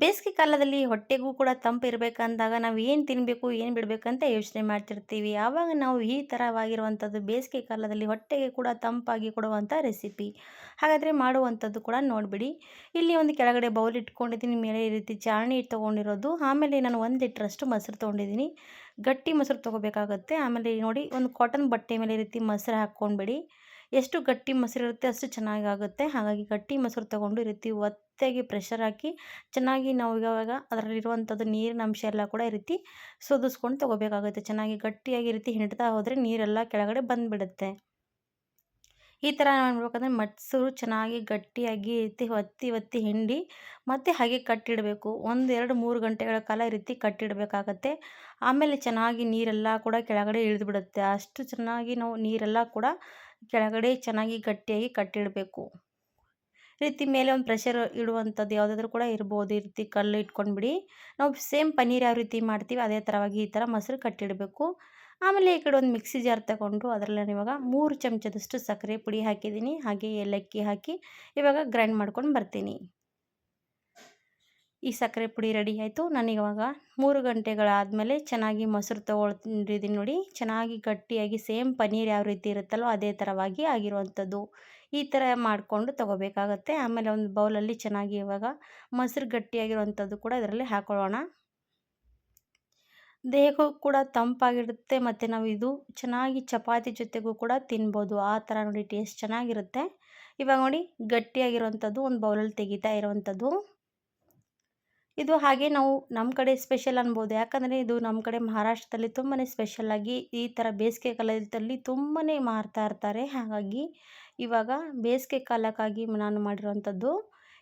ಬೇಸಿಗೆ ಕಾಲದಲ್ಲಿ ಹೊಟ್ಟೆಗೂ ಕೂಡ ತಂಪು ಇರಬೇಕಂದಾಗ ನಾವು ಏನು ತಿನ್ನಬೇಕು ಏನು ಬಿಡಬೇಕಂತ ಯೋಚನೆ ಮಾಡ್ತಿರ್ತೀವಿ. ಆವಾಗ ನಾವು ಈ ಥರವಾಗಿರುವಂಥದ್ದು ಬೇಸಿಗೆ ಕಾಲದಲ್ಲಿ ಹೊಟ್ಟೆಗೆ ಕೂಡ ತಂಪಾಗಿ ಕೊಡುವಂಥ ರೆಸಿಪಿ. ಹಾಗಾದರೆ ಮಾಡುವಂಥದ್ದು ಕೂಡ ನೋಡಿಬಿಡಿ. ಇಲ್ಲಿ ಒಂದು ಕೆಳಗಡೆ ಬೌಲ್ ಇಟ್ಕೊಂಡಿದ್ದೀನಿ, ಮೇಲೆ ಈ ರೀತಿ ಚಾಣಿ ತೊಗೊಂಡಿರೋದು ಆಮೇಲೆ ನಾನು ಒಂದು ಲೀಟ್ರಷ್ಟು ಮೊಸರು ತೊಗೊಂಡಿದ್ದೀನಿ. ಗಟ್ಟಿ ಮೊಸರು ತೊಗೋಬೇಕಾಗತ್ತೆ. ಆಮೇಲೆ ನೋಡಿ, ಒಂದು ಕಾಟನ್ ಬಟ್ಟೆ ಮೇಲೆ ಈ ರೀತಿ ಮೊಸರು ಹಾಕ್ಕೊಂಡ್ಬಿಡಿ. ಎಷ್ಟು ಗಟ್ಟಿ ಮೊಸರಿರುತ್ತೆ ಅಷ್ಟು ಚೆನ್ನಾಗಿ ಆಗುತ್ತೆ ಹಾಗಾಗಿ ಗಟ್ಟಿ ಮೊಸರು ತೊಗೊಂಡು ರೀತಿ ಒತ್ತಾಗಿ ಪ್ರೆಷರ್ ಹಾಕಿ ಚೆನ್ನಾಗಿ ನಾವು ಇವಾಗ ಅದರಲ್ಲಿರುವಂಥದ್ದು ನೀರಿನ ಅಂಶ ಎಲ್ಲ ಕೂಡ ಈ ರೀತಿ ಸೋದಿಸ್ಕೊಂಡು ತೊಗೋಬೇಕಾಗುತ್ತೆ. ಚೆನ್ನಾಗಿ ಗಟ್ಟಿಯಾಗಿ ರೀತಿ ಹಿಂಡ್ತಾ ಹೋದರೆ ನೀರೆಲ್ಲ ಕೆಳಗಡೆ ಬಂದುಬಿಡುತ್ತೆ. ಈ ಥರ ಮಾಡಬೇಕಂದ್ರೆ ಮೊಸರು ಚೆನ್ನಾಗಿ ಗಟ್ಟಿಯಾಗಿ ಎತ್ತಿ ಒತ್ತಿ ಒತ್ತಿ ಹಿಂಡಿ ಮತ್ತು ಹಾಗೆ ಕಟ್ಟಿಡಬೇಕು. ಒಂದು ಎರಡು ಮೂರು ಗಂಟೆಗಳ ಕಾಲ ರೀತಿ ಕಟ್ಟಿಡಬೇಕಾಗತ್ತೆ. ಆಮೇಲೆ ಚೆನ್ನಾಗಿ ನೀರೆಲ್ಲ ಕೂಡ ಕೆಳಗಡೆ ಇಳಿದು ಬಿಡುತ್ತೆ ಅಷ್ಟು ಚೆನ್ನಾಗಿ ನಾವು ನೀರೆಲ್ಲ ಕೂಡ ಕೆಳಗಡೆ ಚೆನ್ನಾಗಿ ಗಟ್ಟಿಯಾಗಿ ಕಟ್ಟಿಡಬೇಕು. ರೀತಿ ಮೇಲೆ ಒಂದು ಪ್ರೆಷರ್ ಇಡುವಂಥದ್ದು ಯಾವುದಾದ್ರೂ ಕೂಡ ಇರ್ಬೋದು. ಈ ರೀತಿ ಕಲ್ಲು ಇಟ್ಕೊಂಡ್ಬಿಡಿ. ನಾವು ಸೇಮ್ ಪನ್ನೀರ್ ಯಾವ ರೀತಿ ಮಾಡ್ತೀವಿ ಅದೇ ಥರವಾಗಿ ಈ ಥರ ಮೊಸರು ಕಟ್ಟಿಡಬೇಕು. ಆಮೇಲೆ ಈ ಕಡೆ ಒಂದು ಮಿಕ್ಸಿ ಜಾರ್ ತಗೊಂಡು ಅದರಲ್ಲಿ ಇವಾಗ ಮೂರು ಚಮಚದಷ್ಟು ಸಕ್ಕರೆ ಪುಡಿ ಹಾಕಿದ್ದೀನಿ, ಹಾಗೆ ಏಲಕ್ಕಿ ಹಾಕಿ ಇವಾಗ ಗ್ರೈಂಡ್ ಮಾಡ್ಕೊಂಡು ಬರ್ತೀನಿ. ಈ ಸಕ್ಕರೆ ಪುಡಿ ರೆಡಿ ಆಯಿತು. ನಾನಿವಾಗ ಮೂರು ಗಂಟೆಗಳಾದಮೇಲೆ ಚೆನ್ನಾಗಿ ಮೊಸರು ತೊಗೊಳ್ತಿದ್ದೀನಿ ನೋಡಿ. ಚೆನ್ನಾಗಿ ಗಟ್ಟಿಯಾಗಿ ಸೇಮ್ ಪನ್ನೀರ್ ಯಾವ ರೀತಿ ಇರುತ್ತಲ್ಲೋ ಅದೇ ಥರವಾಗಿ ಆಗಿರುವಂಥದ್ದು. ಈ ಥರ ಮಾಡಿಕೊಂಡು ತೊಗೋಬೇಕಾಗತ್ತೆ. ಆಮೇಲೆ ಒಂದು ಬೌಲಲ್ಲಿ ಚೆನ್ನಾಗಿ ಇವಾಗ ಮೊಸರು ಗಟ್ಟಿಯಾಗಿರುವಂಥದ್ದು ಕೂಡ ಇದರಲ್ಲಿ ಹಾಕೊಳ್ಳೋಣ. ದೇಹಕ್ಕೂ ಕೂಡ ತಂಪಾಗಿರುತ್ತೆ ಮತ್ತು ನಾವು ಇದು ಚೆನ್ನಾಗಿ ಚಪಾತಿ ಜೊತೆಗೂ ಕೂಡ ತಿನ್ಬೋದು. ಆ ಥರ ನೋಡಿ ಟೇಸ್ಟ್ ಚೆನ್ನಾಗಿರುತ್ತೆ. ಇವಾಗ ನೋಡಿ ಗಟ್ಟಿಯಾಗಿರುವಂಥದ್ದು, ಒಂದು ಬೌಲಲ್ಲಿ ತೆಗಿತಾ ಇರುವಂಥದ್ದು. ಇದು ಹಾಗೆ ನಾವು ನಮ್ಮ ಕಡೆ ಸ್ಪೆಷಲ್ ಅನ್ಬೋದು. ಯಾಕಂದರೆ ಇದು ನಮ್ಮ ಕಡೆ ಮಹಾರಾಷ್ಟ್ರದಲ್ಲಿ ತುಂಬಾ ಸ್ಪೆಷಲ್ಲಾಗಿ ಈ ಥರ ಬೇಸಿಗೆ ಕಾಲದಲ್ಲಿ ತುಂಬಾ ಮಾರ್ತಾ ಇರ್ತಾರೆ. ಹಾಗಾಗಿ ಇವಾಗ ಬೇಸಿಗೆ ಕಾಲಕ್ಕಾಗಿ ನಾನು ಮಾಡಿರೋವಂಥದ್ದು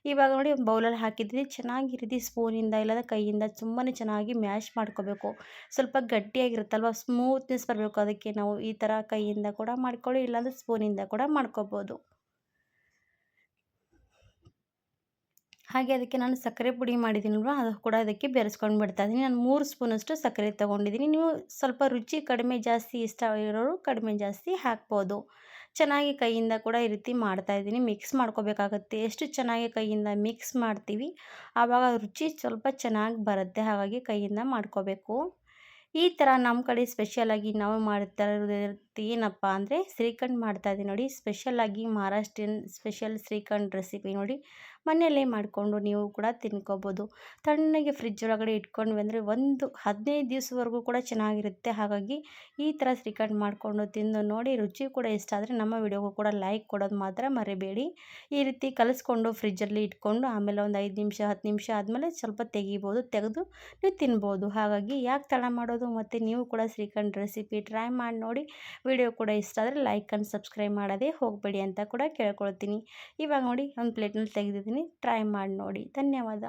ಇವಾಗ ನೋಡಿ ಒಂದು ಬೌಲಲ್ಲಿ ಹಾಕಿದ್ದೀನಿ. ಚೆನ್ನಾಗಿ ರೀತಿ ಸ್ಪೂನಿಂದ, ಇಲ್ಲದ ಕೈಯಿಂದ ತುಂಬಾ ಚೆನ್ನಾಗಿ ಮ್ಯಾಶ್ ಮಾಡ್ಕೋಬೇಕು. ಸ್ವಲ್ಪ ಗಟ್ಟಿಯಾಗಿರುತ್ತಲ್ವ, ಸ್ಮೂತ್ನೆಸ್ ಬರಬೇಕು. ಅದಕ್ಕೆ ನಾವು ಈ ಥರ ಕೈಯಿಂದ ಕೂಡ ಮಾಡ್ಕೊಳ್ಳಿ, ಇಲ್ಲಾಂದರೆ ಸ್ಪೂನಿಂದ ಕೂಡ ಮಾಡ್ಕೋಬೋದು. ಹಾಗೆ ಅದಕ್ಕೆ ನಾನು ಸಕ್ಕರೆ ಪುಡಿ ಮಾಡಿದ್ದೀನಲ್ವ ಅದು ಕೂಡ ಅದಕ್ಕೆ ಬೆರೆಸ್ಕೊಂಡು ಬಿಡ್ತಾ ಇದ್ದೀನಿ. ನಾನು ಮೂರು ಸ್ಪೂನಷ್ಟು ಸಕ್ಕರೆ ತೊಗೊಂಡಿದ್ದೀನಿ. ನೀವು ಸ್ವಲ್ಪ ರುಚಿ ಕಡಿಮೆ ಜಾಸ್ತಿ ಇಷ್ಟ ಇರೋರು ಕಡಿಮೆ ಜಾಸ್ತಿ ಹಾಕ್ಬೋದು. ಚೆನ್ನಾಗಿ ಕೈಯಿಂದ ಕೂಡ ಈ ರೀತಿ ಮಾಡ್ತಾಯಿದ್ದೀನಿ ಮಿಕ್ಸ್ ಮಾಡ್ಕೋಬೇಕಾಗುತ್ತೆ. ಎಷ್ಟು ಚೆನ್ನಾಗಿ ಕೈಯಿಂದ ಮಿಕ್ಸ್ ಮಾಡ್ತೀವಿ, ಆವಾಗ ರುಚಿ ಸ್ವಲ್ಪ ಚೆನ್ನಾಗಿ ಬರುತ್ತೆ. ಹಾಗಾಗಿ ಕೈಯಿಂದ ಮಾಡ್ಕೋಬೇಕು. ಈ ಥರ ನಮ್ಮ ಕಡೆ ಸ್ಪೆಷಲಾಗಿ ನಾವು ಮಾಡ್ತಾ ಇರೋದು ಏನಪ್ಪ ಅಂದರೆ ಶ್ರೀಖಂಡ್ ಮಾಡ್ತಾಯಿದ್ದೀನಿ ನೋಡಿ. ಸ್ಪೆಷಲಾಗಿ ಮಹಾರಾಷ್ಟ್ರೀಯನ್ ಸ್ಪೆಷಲ್ ಶ್ರೀಖಂಡ್ ರೆಸಿಪಿ ನೋಡಿ. ಮನೆಯಲ್ಲೇ ಮಾಡಿಕೊಂಡು ನೀವು ಕೂಡ ತಿನ್ಕೋಬೋದು. ತಣ್ಣಗೆ ಫ್ರಿಜ್ ಒಳಗಡೆ ಇಟ್ಕೊಂಡ್ವಿ ಅಂದರೆ ಒಂದು ಹದಿನೈದು ದಿವಸವರೆಗೂ ಕೂಡ ಚೆನ್ನಾಗಿರುತ್ತೆ. ಹಾಗಾಗಿ ಈ ಥರ ಶ್ರೀಖಂಡ್ ಮಾಡಿಕೊಂಡು ತಿಂದು ನೋಡಿ, ರುಚಿ ಕೂಡ ಇಷ್ಟ ಆದರೆ ನಮ್ಮ ವಿಡಿಯೋಗೂ ಕೂಡ ಲೈಕ್ ಕೊಡೋದು ಮಾತ್ರ ಮರಿಬೇಡಿ. ಈ ರೀತಿ ಕಲಿಸ್ಕೊಂಡು ಫ್ರಿಜ್ಜಲ್ಲಿ ಇಟ್ಕೊಂಡು ಆಮೇಲೆ ಒಂದು ಐದು ನಿಮಿಷ, ಹತ್ತು ನಿಮಿಷ ಆದಮೇಲೆ ಸ್ವಲ್ಪ ತೆಗಿಬೋದು. ತೆಗೆದು ನೀವು ತಿನ್ಬೋದು. ಹಾಗಾಗಿ ಯಾಕೆ ತಡ ಮಾಡೋದು? ಮತ್ತು ನೀವು ಕೂಡ ಶ್ರೀಖಂಡ್ ರೆಸಿಪಿ ಟ್ರೈ ಮಾಡಿ ನೋಡಿ. ವಿಡಿಯೋ ಕೂಡ ಇಷ್ಟ ಆದರೆ ಲೈಕ್ ಆ್ಯಂಡ್ ಸಬ್ಸ್ಕ್ರೈಬ್ ಮಾಡೋದೇ ಹೋಗಬೇಡಿ ಅಂತ ಕೂಡ ಕೇಳ್ಕೊಳ್ತೀನಿ. ಇವಾಗ ನೋಡಿ, ಒಂದು ಪ್ಲೇಟ್ನಲ್ಲಿ ತೆಗೆದಿದ್ದೀನಿ. ಟ್ರೈ ಮಾಡಿ ನೋಡಿ. ಧನ್ಯವಾದ.